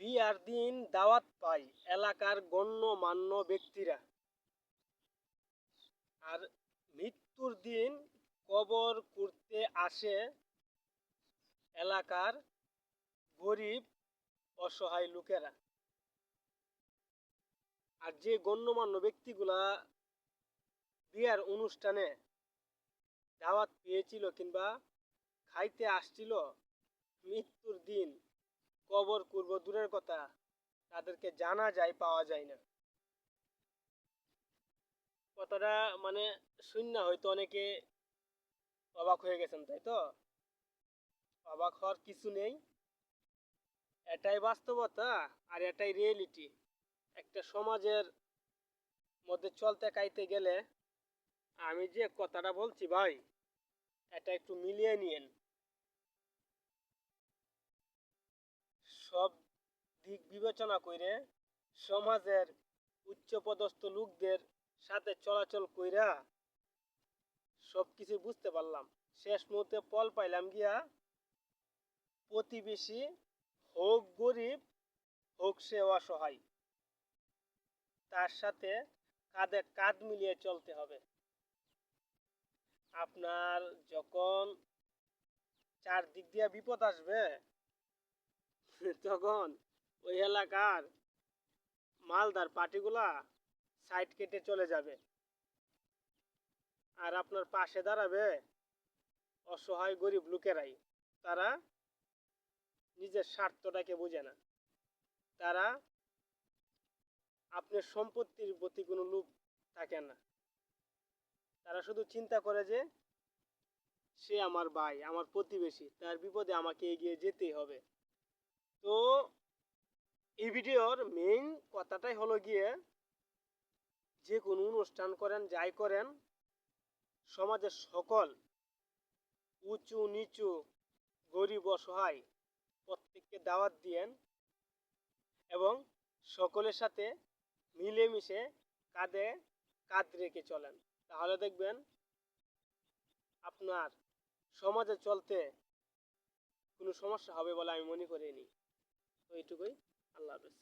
বিয়ার দিন দাওয়াত পাই এলাকার গণ্যমান্য ব্যক্তিরা। আর মৃত্যুর দিন কবর করতে আসে এলাকার গরিব, অসহায় লোকেরা। আর যে গণ্যমান্য ব্যক্তিগুলা বিয়ার অনুষ্ঠানে দাওয়াত পেয়েছিল কিংবা খাইতে আসছিল, মৃত্যুর দিন কবর করব, দূরের কথা। তাদেরকে জানা যায়, পাওয়া যায় না। কথাটা মানে শূন্য, হয়তো অনেকে অবাক হয়ে গেছেন, তাই তো? অবাক হওয়ার কিছু নেই। এটাই বাস্তবতা আর এটাই রিয়েলিটি একটা সমাজের মধ্যে চলতে কাইতে গেলে আমি যে কথাটা বলছি ভাই, এটা একটু মিলিয়ে নিয়েন। সব দিক বিবেচনা করে সমাজের উচ্চপদস্থ লোকদের সাথে চলাচল কইরা সব কিছু বুঝতে পারলাম। শেষ মুহূর্তে পল পাইলাম গিয়া প্রতিবেশী হোক গরিব, হোক সে অসহায়, তার সাথে কাঁধে কাঁধ মিলিয়ে চলতে হবে। আপনার যখন চারদিক দিয়ে বিপদ আসবে তখন ওই এলাকার মালদার পার্টিগুলা সাইড কেটে চলে যাবে আর আপনার পাশে দাঁড়াবে অসহায় গরিব লোকেরাই, তারা নিজের স্বার্থটাকে বোঝে না। তারা আপনার সম্পত্তির প্রতি কোনো লোভ থাকে না। তারা শুধু চিন্তা করে যে সে আমার ভাই, আমার প্রতিবেশী, তার বিপদে আমাকে এগিয়ে যেতেই হবে। তো এই ভিডিওর মেইন কথাটাই হলো গিয়ে, যে কোনো অনুষ্ঠান করেন, যাই করেন, সমাজের সকল উঁচু নিচু গরিব অসহায় প্রত্যেককে দাওয়াত দিয়েন এবং সকলের সাথে মিলেমিশে কাঁধে কাঁধ রেখে চলেন। তাহলে দেখবেন আপনার সমাজে চলতে কোনো সমস্যা হবে বলে আমি মনে করিনি। তো এইটুকুই। আল্লাহ হাফেজ।